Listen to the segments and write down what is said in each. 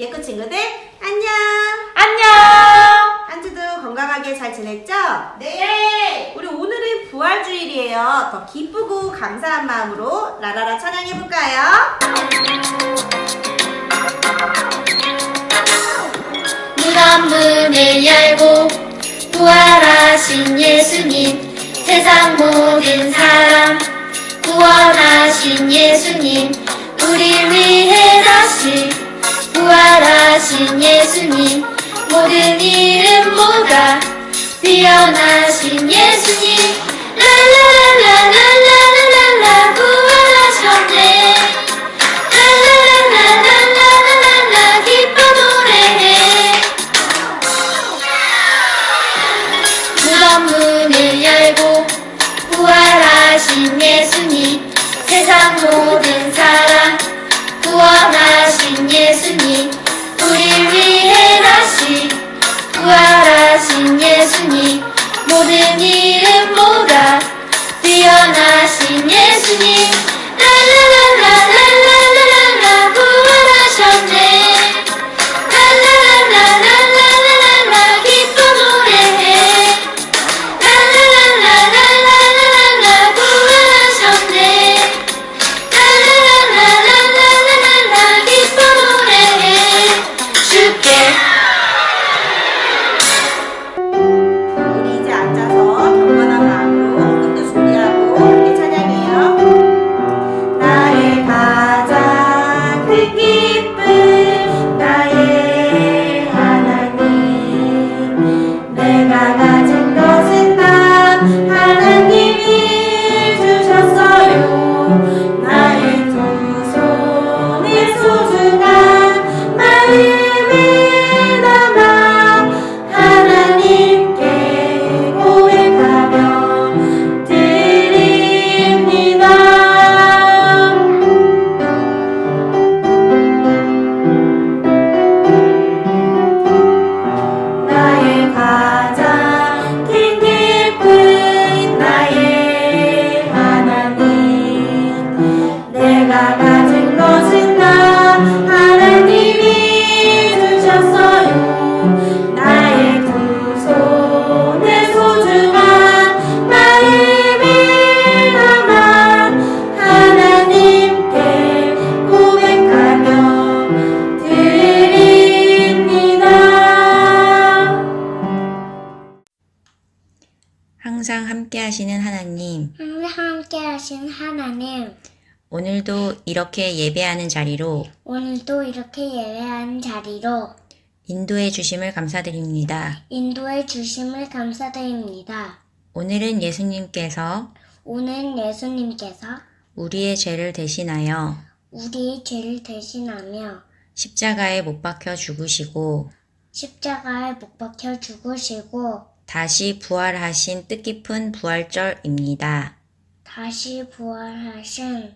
예쁜 친구들 안녕. 안녕! 한 주도 건강하게 잘 지냈죠? 네! 우리 오늘은 부활주일이에요. 더 기쁘고 감사한 마음으로 라라라 찬양해 볼까요? 무덤 문을 열고 부활하신 예수님 세상 모든 사람 구원하신 예수님 부활하신 예수님 모든 이름보다 뛰어나신 예수님. 랄랄랄랄랄랄랄라 부활하셨네. 랄랄랄랄랄랄라 기뻐 노래해 무덤 문을 열고 부활하신 예수님 세상 모든 사람 구원하신 예수님 다시 부활하신 예수님 모든 이름 보다 뛰어나신 예수님 하나님 오늘도 이렇게 예배하는 자리로 오늘도 이렇게 예배하는 자리로 인도해 주심을 감사드립니다. 인도해 주심을 감사드립니다. 오늘은 예수님께서 오늘 예수님께서 우리의 죄를 대신하여 우리의 죄를 대신하며 십자가에 못 박혀 죽으시고 십자가에 못 박혀 죽으시고 다시 부활하신 뜻깊은 부활절입니다. 다시 부활하신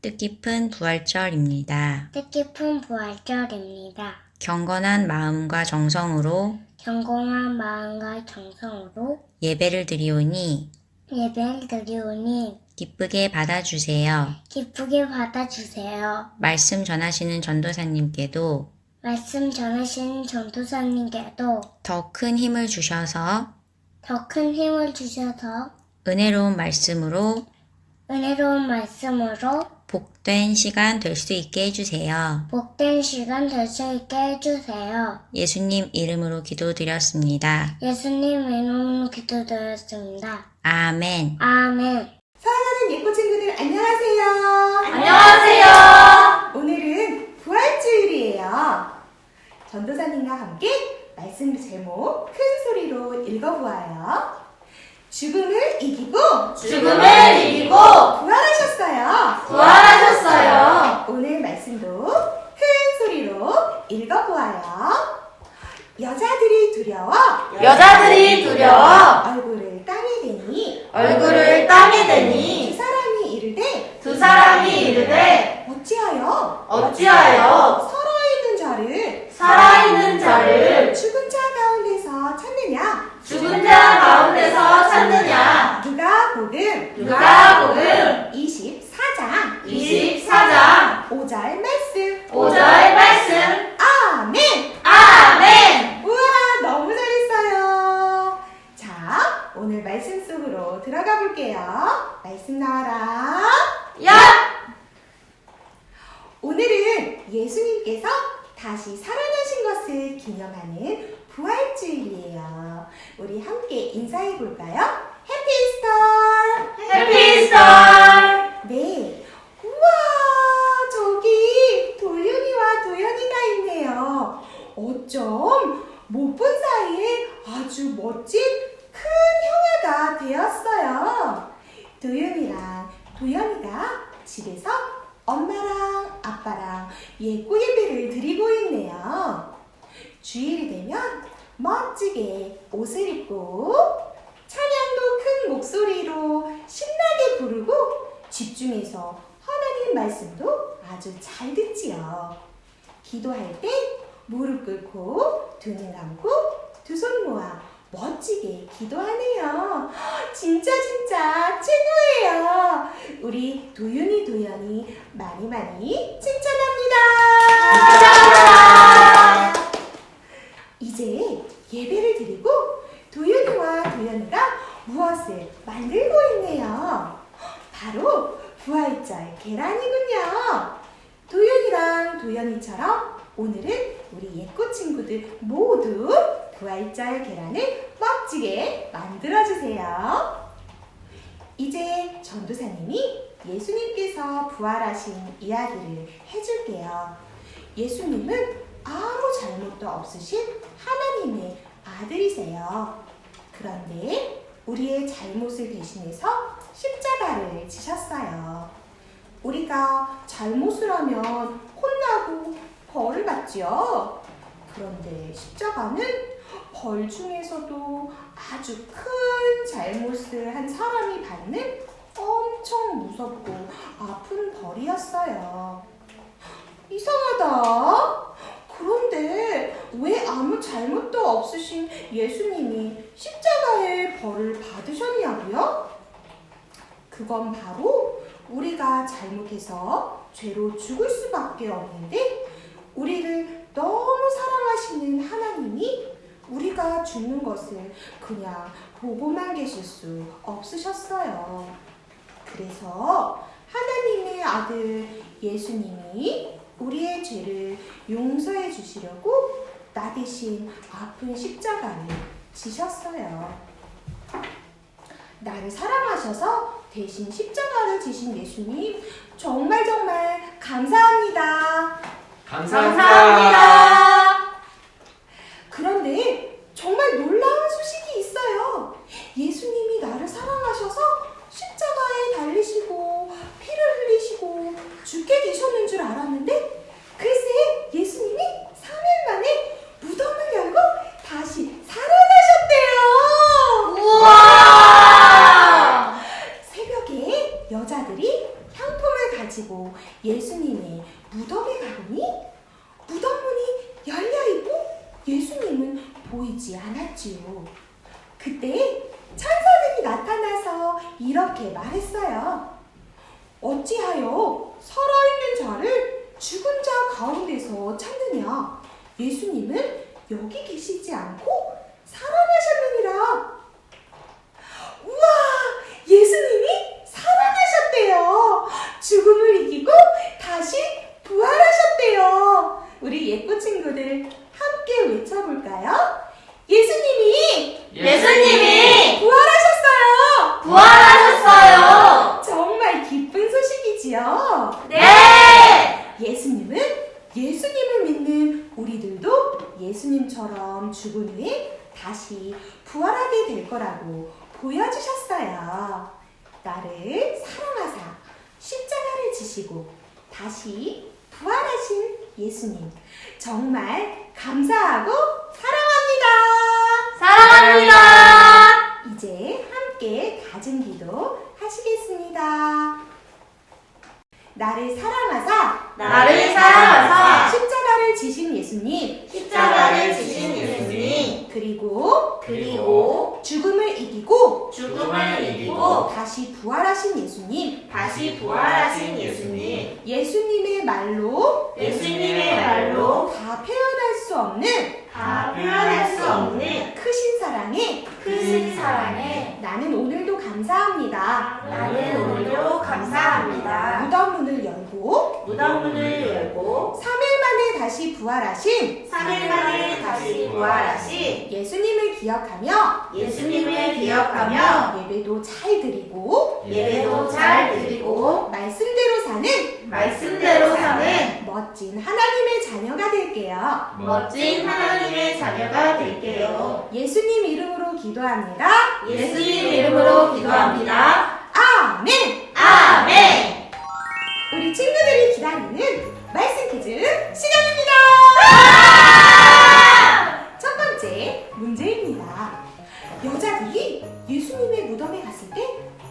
뜻깊은 부활절입니다. 뜻깊은 부활절입니다. 경건한 마음과 정성으로 경공한 마음과 정성으로 예배를 드리오니 예배를 드리오니 기쁘게 받아주세요. 기쁘게 받아주세요. 말씀 전하시는 전도사님께도 말씀 전하시는 전도사님께도 더 큰 힘을 주셔서 더 큰 힘을 주셔서 은혜로운 말씀으로 은혜로운 말씀으로 복된 시간 될 수 있게 해주세요. 복된 시간 될 수 있게 해주세요. 예수님 이름으로 기도드렸습니다. 예수님 이름으로 기도드렸습니다. 아멘. 아멘. 사랑하는 예쁜 친구들 안녕하세요. 안녕하세요! 오늘은 부활주일이에요. 전도사님과 함께 말씀 제목 큰 소리로 읽어보아요. 죽음을 이기고 죽음을 이기고 부활하셨어요. 부활하셨어요. 오늘 말씀도 큰 소리로 읽어보아요. 여자들이 두려워 여자들이 두려워 얼굴을 땀이 대니 얼굴을 땀이 두 대니 사람이 이르되 두 사람이 이르되 어찌하여 어찌하여 살아있는 자를 살아있는 자를 죽은 자 가운데서 찾느냐 죽은 자 가운데서 찾느냐 누가복음 누가복음 24장 24장 5절 말씀 5절 말씀 예수님께서 다시 살아나신 것을 기념하는 부활주일이에요. 우리 함께 인사해 볼까요? 해피 이스터! 해피 스타! 네. 우와, 저기 도윤이와 도연이가 있네요. 어쩜 못 본 사이에 아주 멋진 큰 형아가 되었어요. 도윤이랑 도연이가 집에서 엄마랑 아빠랑 예고 예배를 드리고 있네요. 주일이 되면 멋지게 옷을 입고 큰 목소리로 신나게 부르고 집중해서 하나님 말씀도 아주 잘 듣지요. 기도할 때 무릎 꿇고 두 눈 감고 두 손 모아 멋지게 기도하네요. 진짜 진짜 최고예요. 우리 도윤이 도연이 많이 많이 칭찬합니다. 이제 예배를 드리고 도윤이와 도연이가 무엇을 만들고 있네요. 바로 부활절 계란이군요. 도윤이랑 도연이처럼 오늘은 우리 예꽃 친구들 모두 부활절 계란을 멋지게 만들어주세요. 이제 전도사님이 예수님께서 부활하신 이야기를 해줄게요. 예수님은 아무 잘못도 없으신 하나님의 아들이세요. 그런데 우리의 잘못을 대신해서 십자가를 지셨어요. 우리가 잘못을 하면 혼나고 벌을 받지요. 그런데 십자가는 벌 중에서도 아주 큰 잘못을 한 사람이 받는 엄청 무섭고 아픈 벌이었어요. 이상하다. 그런데 왜 아무 잘못도 없으신 예수님이 십자가의 벌을 받으셨냐고요? 그건 바로 우리가 잘못해서 죄로 죽을 수밖에 없는데 우리를 너무 사랑하시는 하나님이 우리가 죽는 것을 그냥 보고만 계실 수 없으셨어요. 그래서 하나님의 아들 예수님이 우리의 죄를 용서해 주시려고 나 대신 아픈 십자가를 지셨어요. 나를 사랑하셔서 대신 십자가를 지신 예수님 정말 정말 감사합니다. 감사합니다. 그런데 정말 놀라운 소식이 있어요. 예수님이 나를 사랑하셔서 십자가에 달리시고 피를 흘리시고 죽게 되셨는 줄 알았는데 글쎄 예수님이 3일 만에 무덤을 열고 다시 살아나셨대요. 우와! 새벽에 여자들이 향품을 가지고 예수님의 무덤에 가보니 무덤 문이 열려 있고 예수님은 보이지 않았지요. 그때 천사들이 나타나서 이렇게 말했어요. 어찌하여 살아있는 자를 죽은 자 가운데서 찾느냐? 예수님은 여기 계시지 않고 살아나셨느니라. 우와! 예수님이 살아나셨대요. 죽음을 이기고 다시 부활하셨대요. 우리 예쁜 친구들 함께 외쳐볼까요? 예수님이 예수님이 부활하셨어요. 부활하셨어요. 정말 기쁜 소식이지요. 네! 예수님은 예수님을 믿는 우리들도 예수님처럼 죽은 후에 다시 부활하게 될 거라고 보여주셨어요. 나를 사랑하사 십자가를 지시고 다시 부활하신 예수님. 정말 감사하고 사랑합니다. 사랑합니다. 이제 함께 가진 기도 하시겠습니다. 나를 사랑하사 나를 사랑하사 십자가를 지신 예수님 십자가를 지신 예수님 그리고 그리고 죽음을 이기고 죽음을 이기고 다시 부활하신 예수님 다시 부활하신 예수님 예수님의 말로 예수님의 말로 다 표현할 수 없는 다 표현할 수 없는 크신 사랑에 크신 사랑에 나는 오늘도 감사합니다. 나는 오늘도 감사합니다. 무덤 문을 열 고 무덤문을 열고 3일 다시 부활하신 3일 만에 다시 부활하신 예수님을 기억하며 예수님을 기억하며 예배도 잘 드리고 예배도 잘 드리고 말씀대로 사는 말씀대로 사는 멋진 하나님의 자녀가 될게요. 멋진 하나님의 자녀가 될게요. 예수님 이름으로 기도합니다. 예수님 이름으로 기도합니다. 친구들이 기다리는 말씀 퀴즈 시간입니다. 첫 번째 문제입니다. 여자들이 예수님의 무덤에 갔을 때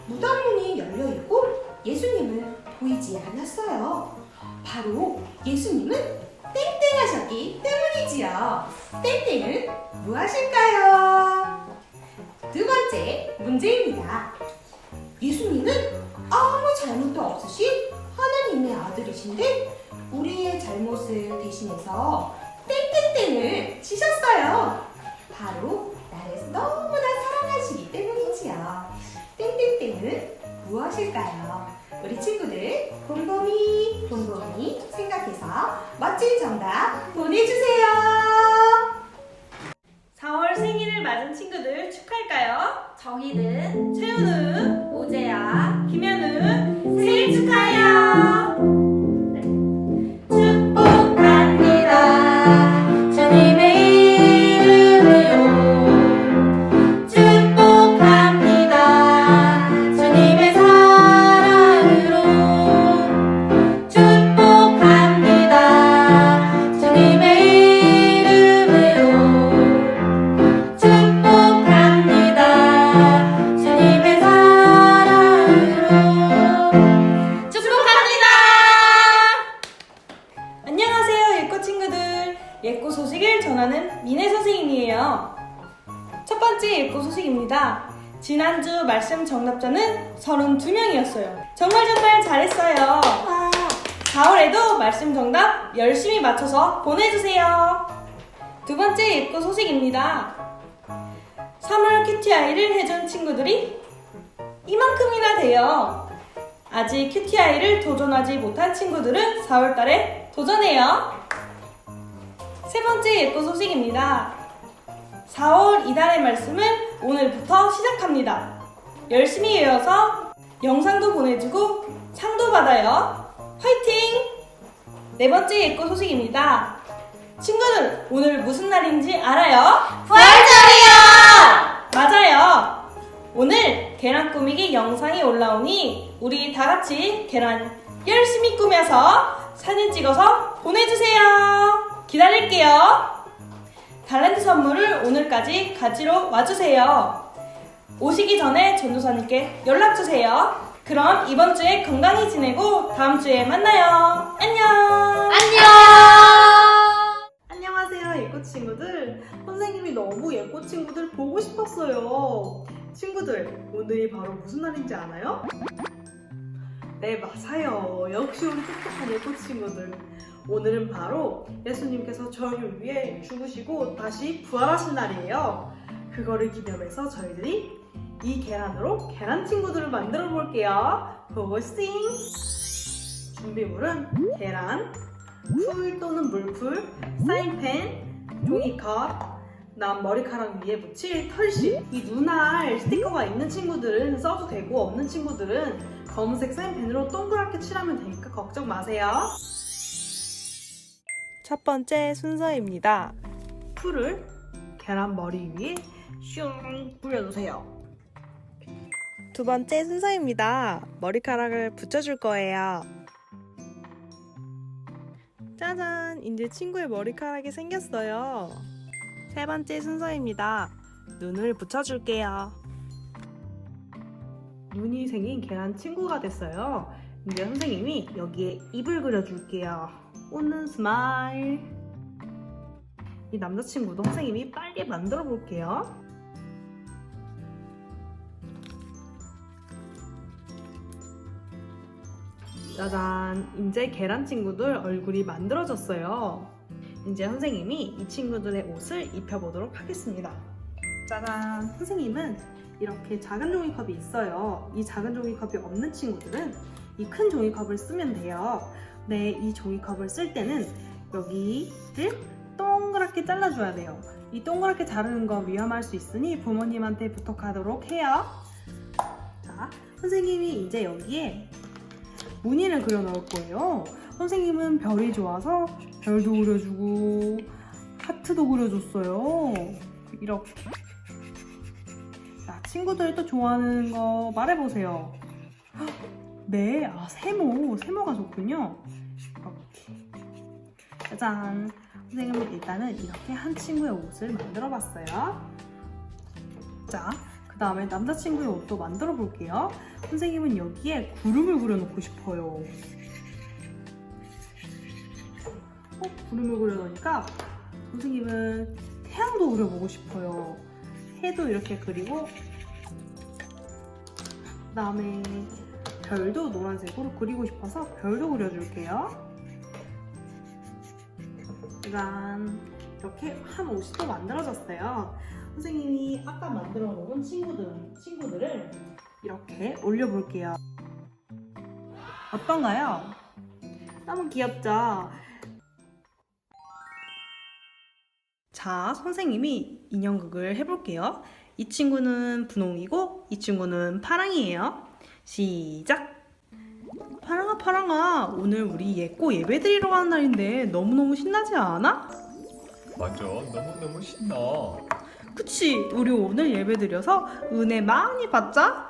무덤 문이 열려 있고 예수님을 보이지 않았어요. 바로 예수님은 땡땡하셨기 때문이지요. 땡땡은 무엇일까요? 두 번째 문제입니다. 예수님은 아무 잘못도 없으신 하나님의 아들이신데 우리의 잘못을 대신해서 땡땡땡을 치셨어요. 바로 나를 너무나 사랑하시기 때문이지요. 땡땡땡은 무엇일까요? 우리 친구들 곰곰이 곰곰이 생각해서 멋진 정답 보내주세요. 4월 생일을 맞은 친구들 축하할까요? 정희는, 채우는, 소식을 전하는 미네 선생님이에요. 첫 번째 예꼬 소식입니다. 지난주 말씀 정답자는 32명이었어요. 정말 정말 잘했어요. 4월에도 말씀 정답 열심히 맞춰서 보내주세요. 두 번째 예꼬 소식입니다. 3월 큐티아이를 해준 친구들이 이만큼이나 돼요. 아직 큐티아이를 도전하지 못한 친구들은 4월달에 도전해요. 세 번째 예쁜 소식입니다. 4월 이달의 말씀은 오늘부터 시작합니다. 열심히 외워서 영상도 보내주고 상도 받아요. 화이팅! 네 번째 예쁜 소식입니다. 친구들, 오늘 무슨 날인지 알아요? 부활절이요! 맞아요. 오늘 계란 꾸미기 영상이 올라오니 우리 다 같이 계란 열심히 꾸며서 사진 찍어서 보내주세요. 기다릴게요. 달란트 선물을 오늘까지 가지러 와주세요. 오시기 전에 전도사님께 연락주세요. 그럼 이번 주에 건강히 지내고 다음 주에 만나요. 안녕! 안녕하세요, 예꽃 친구들. 선생님이 너무 예꽃 친구들 보고 싶었어요. 친구들, 오늘이 바로 무슨 날인지 아나요? 네, 맞아요. 역시 우리 똑똑한 예꽃 친구들. 오늘은 바로 예수님께서 저희를 위해 죽으시고 다시 부활하신 날이에요. 그거를 기념해서 저희들이 이 계란으로 계란 친구들을 만들어 볼게요. 고고싱! 준비물은 계란, 풀 또는 물풀, 사인펜, 종이컵, 난 머리카락 위에 붙일 털실. 이 눈알 스티커가 있는 친구들은 써도 되고 없는 친구들은 검은색 사인펜으로 동그랗게 칠하면 되니까 걱정 마세요. 첫 번째 순서입니다. 풀을 계란 머리 위에 슝 뿌려주세요. 두 번째 순서입니다. 머리카락을 붙여줄 거예요. 짜잔! 이제 친구의 머리카락이 생겼어요. 세 번째 순서입니다. 눈을 붙여줄게요. 눈이 생긴 계란 친구가 됐어요. 이제 선생님이 여기에 입을 그려줄게요. 웃는 스마일. 이 남자친구도 선생님이 빨리 만들어 볼게요. 짜잔! 이제 계란 친구들 얼굴이 만들어졌어요. 이제 선생님이 이 친구들의 옷을 입혀보도록 하겠습니다. 짜잔! 선생님은 이렇게 작은 종이컵이 있어요. 이 작은 종이컵이 없는 친구들은 이 큰 종이컵을 쓰면 돼요. 네, 이 종이컵을 쓸 때는 여기를 동그랗게 잘라줘야 돼요. 이 동그랗게 자르는 거 위험할 수 있으니 부모님한테 부탁하도록 해요. 자, 선생님이 이제 여기에 무늬를 그려 넣을 거예요. 선생님은 별이 좋아서 별도 그려주고 하트도 그려줬어요. 이렇게. 자, 친구들 또 좋아하는 거 말해보세요. 헉, 네, 아, 세모. 세모가 좋군요. 짜잔. 선생님은 일단은 이렇게 한 친구의 옷을 만들어 봤어요. 자, 그 다음에 남자친구의 옷도 만들어 볼게요. 선생님은 여기에 구름을 그려놓고 싶어요. 어, 구름을 그려놓으니까 선생님은 태양도 그려보고 싶어요. 해도 이렇게 그리고 그 다음에 별도 노란색으로 그리고 싶어서 별도 그려줄게요. 짠! 이렇게 한 옷이 또 만들어졌어요. 선생님이 아까 만들어 놓은 친구들, 친구들을 이렇게 올려볼게요. 어떤가요? 너무 귀엽죠? 자, 선생님이 인형극을 해볼게요. 이 친구는 분홍이고, 이 친구는 파랑이에요. 시작! 파랑아, 파랑아, 오늘 우리 예꼬 예배 드리러 가는 날인데 너무너무 신나지 않아? 맞아 너무너무 신나 그치? 우리 오늘 예배 드려서 은혜 많이 받자?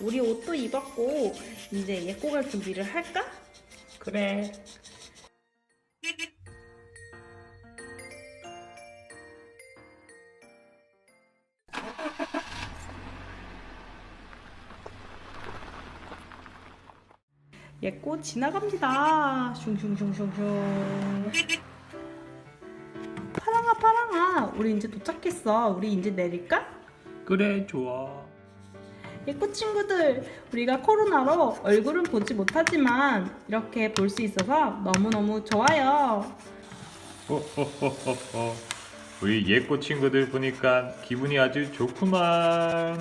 우리 옷도 입었고 이제 예꼬 갈 준비를 할까? 그래 예꼬 지나갑니다. 슝슝슝슝슝. 파랑아 파랑아, 우리 이제 도착했어. 우리 이제 내릴까? 그래 좋아 예꼬 친구들, 우리가 코로나로 얼굴은 보지 못하지만 이렇게 볼 수 있어서 너무너무 좋아요. 호호호호호 우리 예꼬 친구들 보니까 기분이 아주 좋구만